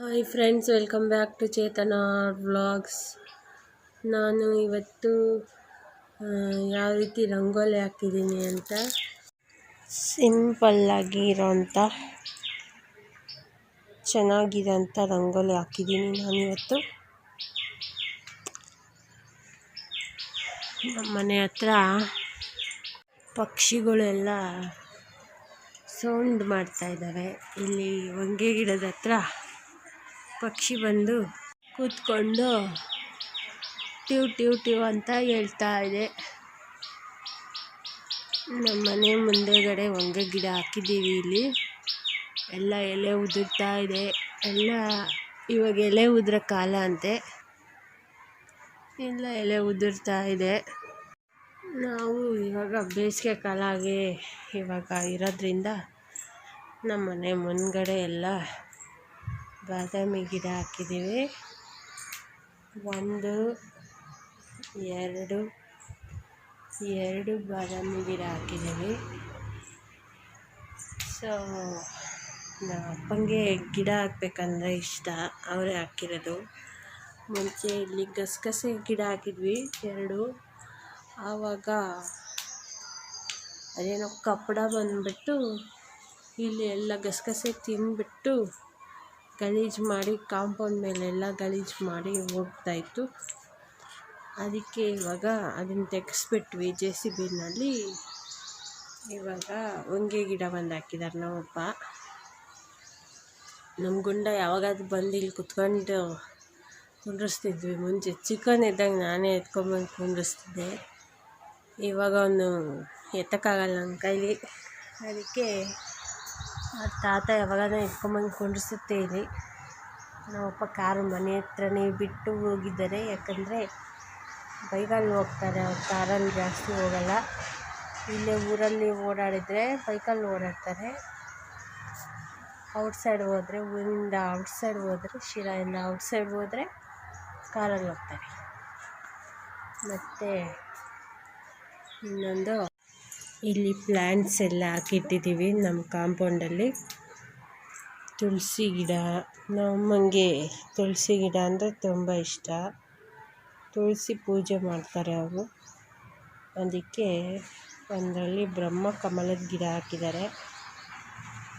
Hi friends welcome back to Chetana vlogs ನಾನು ಇವತ್ತು ಯಾವ ರೀತಿ ರಂಗೋಲಿ ಹಾಕಿದ್ದೀನಿ ಅಂತ ಸಿಂಪಲ್ಲಾಗಿ ಇರೋಂಥ ಚೆನ್ನಾಗಿರೋಂಥ ರಂಗೋಲಿ ಹಾಕಿದ್ದೀನಿ ನಾನಿವತ್ತು ನಮ್ಮ ಮನೆ ಹತ್ರ ಪಕ್ಷಿಗಳೆಲ್ಲ ಸೌಂಡ್ ಮಾಡ್ತಾ ಇದ್ದಾವೆ ಇಲ್ಲಿ ಹೊಂಗೆ ಗಿಡದ ಹತ್ರ ಪಕ್ಷಿ ಬಂದು ಕೂತ್ಕೊಂಡು ಟ್ಯೂ ಟ್ಯೂ ಟ್ಯೂ ಅಂತ ಹೇಳ್ತಾ ಇದೆ. ನಮ್ಮ ಮನೆ ಮುಂದೆಗಡೆ ಹೊಂಗೆ ಗಿಡ ಹಾಕಿದ್ದೀವಿ ಇಲ್ಲಿ. ಎಲ್ಲ ಎಲೆ ಉದುರ್ತಾ ಇದೆ. ಎಲ್ಲ ಇವಾಗ ಎಲೆ ಉದುರ ಕಾಲ ಅಂತೆ. ಎಲ್ಲ ಎಲೆ ಉದುರ್ತಾ ಇದೆ. ನಾವು ಇವಾಗ ಬೇಸಿಗೆ ಕಾಲ ಆಗಿ ಇವಾಗ ಇರೋದ್ರಿಂದ ನಮ್ಮ ಮನೆ ಮುಂದ್ಗಡೆ ಎಲ್ಲ ಬಾದಾಮಿ ಗಿಡ ಹಾಕಿದ್ದೀವಿ. ಒಂದು, ಎರಡು ಎರಡು ಬಾದಾಮಿ ಗಿಡ ಹಾಕಿದ್ದೀವಿ. ಸೊ ನಮ್ಮ ಅಪ್ಪಂಗೆ ಗಿಡ ಹಾಕ್ಬೇಕಂದ್ರೆ ಇಷ್ಟ. ಅವರೇ ಹಾಕಿರೋದು. ಮುಂಚೆ ಇಲ್ಲಿ ಗಸಗಸೆ ಗಿಡ ಹಾಕಿದ್ವಿ, ಎರಡು. ಆವಾಗ ಅದೇನೋ ಕಪ್ಪಡ ಬಂದುಬಿಟ್ಟು ಇಲ್ಲಿ ಎಲ್ಲ ಗಸಗಸೆ ತಿಂದ್ಬಿಟ್ಟು ಗಲೀಜು ಮಾಡಿ ಕಾಂಪೌಂಡ್ ಮೇಲೆಲ್ಲ ಗಲೀಜು ಮಾಡಿ ಹೋಗ್ತಾಯಿತ್ತು ಅದಕ್ಕೆ ಇವಾಗ ಅದನ್ನು ತೆಗೆಸ್ಬಿಟ್ವಿ ಜೆ ಸಿ ಬಿನಲ್ಲಿ. ಇವಾಗ ಹೊಂಗೆ ಗಿಡ ಬಂದು ಹಾಕಿದ್ದಾರೆ ನಮ್ಮಪ್ಪ. ನಮ್ಮ ಗುಂಡ ಯಾವಾಗಾದ್ರೂ ಬಂದು ಇಲ್ಲಿ ಕುತ್ಕೊಂಡು ಕುಂಡ್ರಿಸ್ತಿದ್ವಿ. ಮುಂಚೆ ಚಿಕನ್ ಇದ್ದಾಗ ನಾನೇ ಎತ್ಕೊಂಬಂದು ಕುಂಡ್ರಿಸ್ತಿದ್ದೆ. ಇವಾಗ ಅವನು ಎತ್ತಕ್ಕಾಗಲ್ಲ ನನ್ನ ಕೈಲಿ. ಅದಕ್ಕೆ ತಾತ ಯಾವಾಗಾನ ಎತ್ಕೊಂಬಂದು ಕುಂಡ್ರಿಸುತ್ತೆ ಇಲ್ಲಿ ನಮ್ಮಪ್ಪ ಕಾರು ಮನೆ ಹತ್ರನೇ ಬಿಟ್ಟು ಹೋಗಿದ್ದಾರೆ. ಯಾಕಂದರೆ ಬೈಕಲ್ಲಿ ಹೋಗ್ತಾರೆ, ಅವ್ರು ಕಾರಲ್ಲಿ ಜಾಸ್ತಿ ಹೋಗಲ್ಲ. ಇಲ್ಲೇ ಊರಲ್ಲಿ ಓಡಾಡಿದರೆ ಬೈಕಲ್ಲಿ ಓಡಾಡ್ತಾರೆ. ಔಟ್ ಸೈಡ್ ಹೋದರೆ ಊರಿಂದ ಔಟ್ ಸೈಡ್ ಹೋದರೆ ಶಿರಾಯಿಂದ ಔಟ್ ಹೋದರೆ ಕಾರಲ್ಲಿ ಹೋಗ್ತಾರೆ. ಮತ್ತು ಇನ್ನೊಂದು ಇಲ್ಲಿ ಪ್ಲ್ಯಾಂಟ್ಸ್ ಎಲ್ಲ ಹಾಕಿಟ್ಟಿದ್ದೀವಿ ನಮ್ಮ ಕಾಂಪೌಂಡಲ್ಲಿ. ತುಳಸಿ ಗಿಡ, ನಮ್ಮಂಗೆ ತುಳಸಿ ಗಿಡ ಅಂದರೆ ತುಂಬ ಇಷ್ಟ. ತುಳಸಿ ಪೂಜೆ ಮಾಡ್ತಾರೆ ಅವರು. ಅದಕ್ಕೆ ಒಂದರಲ್ಲಿ ಬ್ರಹ್ಮ ಕಮಲದ ಗಿಡ ಹಾಕಿದ್ದಾರೆ.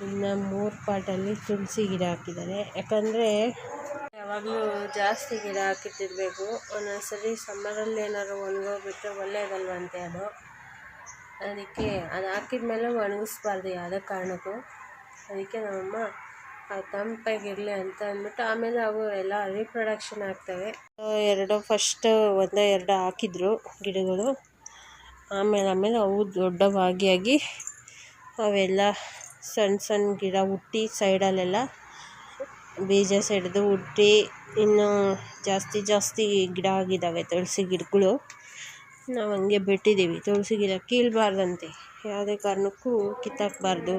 ಇನ್ನು ಮೂರು ಪಾಟಲ್ಲಿ ತುಳಸಿ ಗಿಡ ಹಾಕಿದ್ದಾರೆ. ಯಾಕಂದರೆ ಯಾವಾಗಲೂ ಜಾಸ್ತಿ ಗಿಡ ಹಾಕಿಟ್ಟಿರಬೇಕು. ಒಂದೊಂದ್ಸರಿ ಸಮ್ಮರಲ್ಲಿ ಏನಾದ್ರು ಒಣಗೋಗ್ಬಿಟ್ರೆ ಒಳ್ಳೆಯದಲ್ವಂತೆ ಅದು. ಅದಕ್ಕೆ ಅದು ಹಾಕಿದ ಮೇಲೆ ಒಣಗಿಸ್ಬಾರ್ದು ಯಾವುದೇ ಕಾರಣಕ್ಕೂ. ಅದಕ್ಕೆ ನಮ್ಮಮ್ಮ ತಂಪಾಗಿರಲಿ ಅಂತ ಅಂದ್ಬಿಟ್ಟು ಆಮೇಲೆ ಅವು ಎಲ್ಲ ರೀಪ್ರೊಡಕ್ಷನ್ ಆಗ್ತವೆ. ಎರಡು ಫಸ್ಟ್ ಒಂದೇ ಎರಡು ಹಾಕಿದ್ರು ಗಿಡಗಳು. ಆಮೇಲೆ ಆಮೇಲೆ ಅವು ದೊಡ್ಡವಾಗಿ ಆಗಿ ಅವೆಲ್ಲ ಸಣ್ಣ ಸಣ್ಣ ಗಿಡ ಹುಟ್ಟಿ ಸೈಡಲ್ಲೆಲ್ಲ ಬೀಜ ಸೈಡ್ದು ಹುಟ್ಟಿ ಇನ್ನೂ ಜಾಸ್ತಿ ಜಾಸ್ತಿ ಗಿಡ ಆಗಿದ್ದಾವೆ, ತುಳಸಿ ಗಿಡಗಳು. ನಾವು ಹಂಗೆ ಬಿಟ್ಟಿದ್ದೀವಿ. ತುಳಸಿ ಗಿಡ ಕೀಳಬಾರ್ದಂತೆ. ಯಾವುದೇ ಕಾರಣಕ್ಕೂ ಕಿತ್ತಾಕಬಾರ್ದು.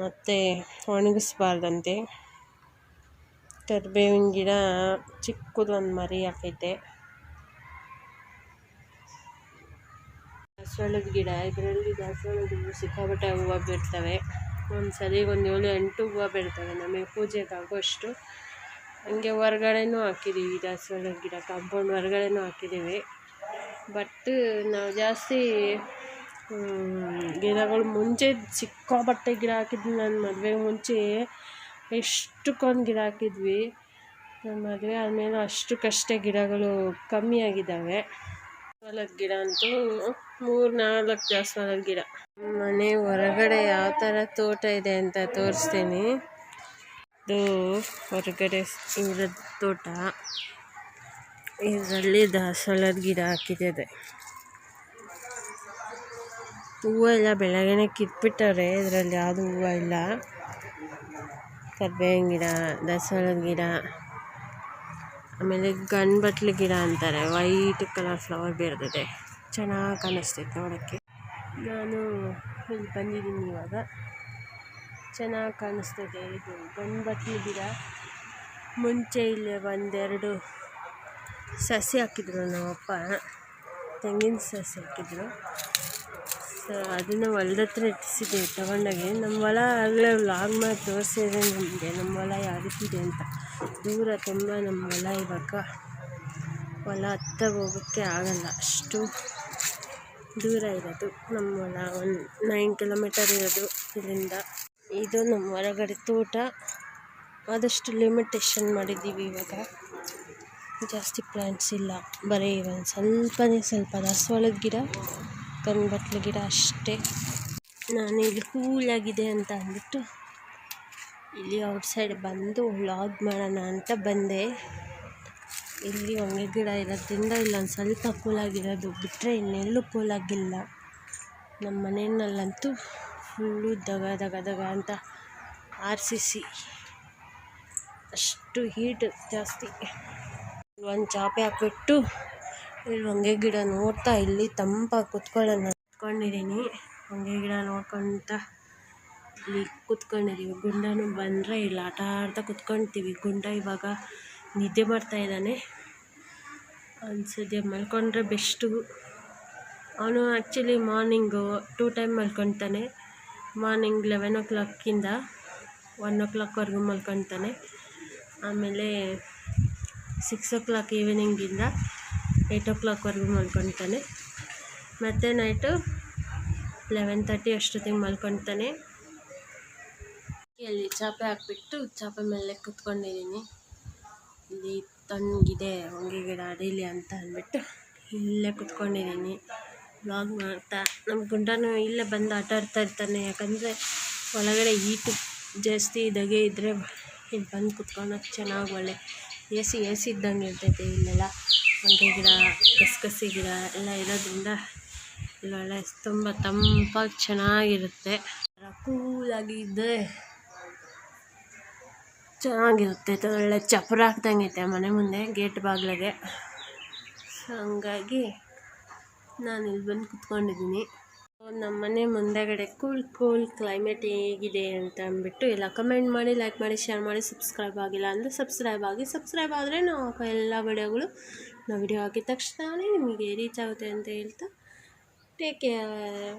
ಮತ್ತು ಒಣಗಿಸ್ಬಾರ್ದಂತೆ. ಕರಿಬೇವಿನ ಗಿಡ ಚಿಕ್ಕದೊಂದು ಮರಿ ಹಾಕೈತೆ ದಾಸವಾಳದ ಗಿಡ, ಇದರಲ್ಲಿ ದಾಸವಾಳದ ಹೂವು ಸಿಕ್ಕಾಪಟ್ಟೆ ಹೂವು ಬಿಡ್ತವೆ. ಒಂದು ಸರಿಗೆ ಒಂದು ಏಳು ಎಂಟು ಹೂವು ಬಿಡ್ತವೆ. ನಮಗೆ ಪೂಜೆಗೆ ಆಗೋಷ್ಟು ಹಂಗೆ ಹೊರ್ಗಡೆನೂ ಹಾಕಿದ್ದೀವಿ ದಾಸವಾಳ ಗಿಡ, ಕಾಂಪೌಂಡ್ ಹೊರ್ಗಡೆನೂ ಹಾಕಿದ್ದೀವಿ. ಬಟ್ ನಾವು ಜಾಸ್ತಿ ಗಿಡಗಳು ಮುಂಚೆ ಸಿಕ್ಕಾಪಟ್ಟೆ ಗಿಡ ಹಾಕಿದ್ವಿ ನನ್ನ ಮದುವೆ ಮುಂಚೆ ಎಷ್ಟಕ್ಕೊಂದು ಗಿಡ ಹಾಕಿದ್ವಿ. ನನ್ನ ಮದುವೆ ಆದಮೇಲೆ ಅಷ್ಟಕ್ಕಷ್ಟೇ ಗಿಡಗಳು ಕಮ್ಮಿ ಆಗಿದ್ದಾವೆ. ದಾಸವಾಳದ ಗಿಡ ಅಂತೂ ಮೂರು, ನಾಲ್ಕು ದಾಸವಾಳದ ಗಿಡ. ಮನೆ ಹೊರಗಡೆ ಯಾವ ಥರ ತೋಟ ಇದೆ ಅಂತ ತೋರಿಸ್ತೀನಿ. ಇದು ಹೊರಗಡೆ ಇರೋದು ತೋಟ. ಇದರಲ್ಲಿ ದಾಸವಾಳದ ಗಿಡ ಹಾಕಿದೆ ಹೂವು ಎಲ್ಲ ಬೆಳಗ್ಗೆನೆ ಕಿತ್ಬಿಟ್ಟವ್ರೆ, ಇದರಲ್ಲಿ ಯಾವುದು ಹೂವು ಇಲ್ಲ. ಕರ್ಬೇವಿನ ಗಿಡ ದಾಸವಾಳದ ಗಿಡ, ಆಮೇಲೆ ಗಂಡ್ಬಟ್ಲು ಗಿಡ ಅಂತಾರೆ. ವೈಟ್ ಕಲರ್ ಫ್ಲವರ್ ಬೀರ್ದಿದೆ. ಚೆನ್ನಾಗಿ ಕಾಣಿಸ್ತೈತೆ ನೋಡೋಕ್ಕೆ. ನಾನು ಇಲ್ಲಿ ಬಂದಿದ್ದೀನಿ ಇವಾಗ. ಚೆನ್ನಾಗಿ ಕಾಣಿಸ್ತಿದೆ ಇದು. ಗಣಪತಿ ಗಿಡ ಮುಂಚೆ ಇಲ್ಲಿ ಒಂದೆರಡು ಸಸಿ ಹಾಕಿದ್ರು ನಮ್ಮಪ್ಪ. ತೆಂಗಿನ ಸಸಿ ಹಾಕಿದ್ರು. ಸೊ ಅದನ್ನು ಹೊಲ್ದ ಹತ್ರ ಇಟ್ಟಿಸಿದ್ದೀವಿ ತಗೊಂಡಾಗೆ. ನಮ್ಮ ಹೊಲ ಆಗಲೇ ಲಾಗ್ ಮಾಡಿ ತೋರಿಸಿದೆ ನಮಗೆ, ನಮ್ಮ ಹೊಲ ಯಾವ ಅಂತ. ದೂರ ತುಂಬ ನಮ್ಮ ಹೊಲ ಇವಾಗ. ಹೊಲ ಹತ್ತ ಹೋಗೋಕ್ಕೆ ಆಗಲ್ಲ. ಅಷ್ಟು ದೂರ ಇರೋದು ನಮ್ಮ ಹೊಲ. ಒಂದು ನೈನ್ ಕಿಲೋಮೀಟರ್ ಇರೋದು ಇಲ್ಲಿಂದ. ಇದು ನಮ್ಮ ಹೊರಗಡೆ ತೋಟ. ಆದಷ್ಟು ಲಿಮಿಟೇಷನ್ ಮಾಡಿದ್ದೀವಿ ಇವಾಗ. ಜಾಸ್ತಿ ಪ್ಲ್ಯಾಂಟ್ಸ್ ಇಲ್ಲ. ಬರೀ ಒಂದು ಸ್ವಲ್ಪನೇ ಸ್ವಲ್ಪ ದಾಸವಾಳದ ಗಿಡ ಕನ್ಬಟ್ಲು ಗಿಡ ಅಷ್ಟೇ. ನಾನು ಇಲ್ಲಿ ಕೂಲಾಗಿದೆ ಅಂತ ಅಂದ್ಬಿಟ್ಟು ಇಲ್ಲಿ ಔಟ್ಸೈಡ್ ಬಂದು ವ್ಲಾಗ್ ಮಾಡೋಣ ಅಂತ ಬಂದೆ. ಇಲ್ಲಿ ಹೊಂಗೆ ಗಿಡ ಇರೋದ್ರಿಂದ ಇಲ್ಲೊಂದು ಸ್ವಲ್ಪ ಕೂಲಾಗಿರೋದು ಬಿಟ್ಟರೆ ಇನ್ನೆಲ್ಲೂ ಕೂಲಾಗಿಲ್ಲ ನಮ್ಮ ಮನೆಯಲ್ಲಂತೂ ಫುಲ್ಲು ದಗ ದಗ ದಗ ಅಂತ ಆರ್ ಸಿ ಸಿ ಅಷ್ಟು ಹೀಟ್ ಜಾಸ್ತಿ. ಒಂದು ಚಾಪೆ ಹಾಕ್ಬಿಟ್ಟು ಇಲ್ಲಿ ಹೊಂಗೆ ಗಿಡ ನೋಡ್ತಾ ಇಲ್ಲಿ ತಂಪಾಗಿ ಕುತ್ಕೊಳ್ಳೋಣ. ಕುತ್ಕೊಂಡಿದ್ದೀನಿ. ಹೊಂಗೆ ಗಿಡ ನೋಡ್ಕೊಂತ ಇಲ್ಲಿ ಕುತ್ಕೊಂಡಿದ್ದೀವಿ ಗುಂಡನು ಬಂದರೆ ಇಲ್ಲಿ ಆಟ ಆಡ್ತಾ ಕುತ್ಕೊಳ್ತೀವಿ ಗುಂಡ ಇವಾಗ ನಿದ್ದೆ ಮಾಡ್ತಾ ಇದ್ದಾನೆ. ಅನ್ಸದೆ ಮಲ್ಕೊಂಡ್ರೆ ಬೆಸ್ಟು. ಅವನು ಆ್ಯಕ್ಚುಲಿ ಮಾರ್ನಿಂಗು ಟೂ ಟೈಮ್ ಮಲ್ಕೊತಾನೆ. ಮಾರ್ನಿಂಗ್ ಲೆವೆನ್ ಓ ಕ್ಲಾಕಿಂದ ಒನ್ ಓ ಕ್ಲಾಕ್ವರೆಗೂ ಮಲ್ಕೊತಾನೆ ಆಮೇಲೆ ಸಿಕ್ಸ್ ಓ ಕ್ಲಾಕ್ ಈವ್ನಿಂಗಿಂದ ಏಯ್ಟ್ ಓ ಕ್ಲಾಕ್ವರೆಗೂ ಮಲ್ಕೊತಾನೆ ಮತ್ತು ನೈಟು ಲೆವೆನ್ ತರ್ಟಿ ಅಷ್ಟೊತ್ತಿಗೆ ಮಲ್ಕೊತಾನೆ ಅಲ್ಲಿ ಚಾಪೆ ಹಾಕ್ಬಿಟ್ಟು ಚಾಪೆ ಮೇಲೆ ಕುತ್ಕೊಂಡಿದ್ದೀನಿ. ಇಲ್ಲಿ ತಣ್ಣಗಿದೆ ಹೊಂಗೆ ಗಿಡ, ಅಡೀಲಿ ಅಂತ ಅಂದ್ಬಿಟ್ಟು ಇಲ್ಲೇ ಕುತ್ಕೊಂಡಿದ್ದೀನಿ. ವ್ಲಾಗ್ ಮಾಡ್ತಾ ನಮ್ಮ ಗುಂಡನೂ ಇಲ್ಲೇ ಬಂದು ಆಟ ಆಡ್ತಾ ಇರ್ತಾನೆ. ಯಾಕಂದರೆ ಒಳಗಡೆ ಈಟು ಜಾಸ್ತಿ ಇದ್ದಾಗೆ ಇದ್ದರೆ ಇಲ್ಲಿ ಬಂದು ಕುತ್ಕೊಳಕ್ಕೆ ಚೆನ್ನಾಗಿ ಒಳ್ಳೆ ಎ ಸಿ ಎ ಸಿ ಇದ್ದಂಗೆ ಇರ್ತೈತೆ ಇಲ್ಲೆಲ್ಲ. ಹೊಂಗೆ ಗಿಡ, ಗಸಗಸೆ ಗಿಡ ಎಲ್ಲ ಇರೋದ್ರಿಂದ ಇಲ್ಲೆಲ್ಲ ತುಂಬ ತಂಪಾಗಿ ಚೆನ್ನಾಗಿರುತ್ತೆ. ಕೂಲಾಗಿ ಇದ್ದರೆ ಚೆನ್ನಾಗಿರುತ್ತೆ. ಒಳ್ಳೆ ಚಪ್ಪರ ಹಾಕ್ದಂಗೆ ಐತೆ ಮನೆ ಮುಂದೆ, ಗೇಟ್ ಬಾಗಿಲಿಗೆ. ಸೊ ಹಂಗಾಗಿ ನಾನು ಇಲ್ಲಿ ಬಂದು ಕುತ್ಕೊಂಡಿದ್ದೀನಿ. ನಮ್ಮ ಮನೆ ಮುಂದೆಗಡೆ ಕೂಲ್ ಕೂಲ್ ಕ್ಲೈಮೇಟ್ ಹೇಗಿದೆ ಅಂತ ಅಂದ್ಬಿಟ್ಟು ಎಲ್ಲ ಕಮೆಂಟ್ ಮಾಡಿ ಲೈಕ್ ಮಾಡಿ ಶೇರ್ ಮಾಡಿ ಸಬ್ಸ್ಕ್ರೈಬ್ ಆಗಿಲ್ಲ ಅಂದರೆ ಸಬ್ಸ್ಕ್ರೈಬ್ ಆಗಿ ಸಬ್ಸ್ಕ್ರೈಬ್ ಆದರೆ ನಾವು ಎಲ್ಲ ವಿಡಿಯೋಗಳು ನಾವು ವಿಡಿಯೋ ಹಾಕಿದ ತಕ್ಷಣವೇ ನಿಮಗೆ ರೀಚ್ ಆಗುತ್ತೆ ಅಂತ ಹೇಳ್ತಾ ಟೇಕ್ ಕೇರ್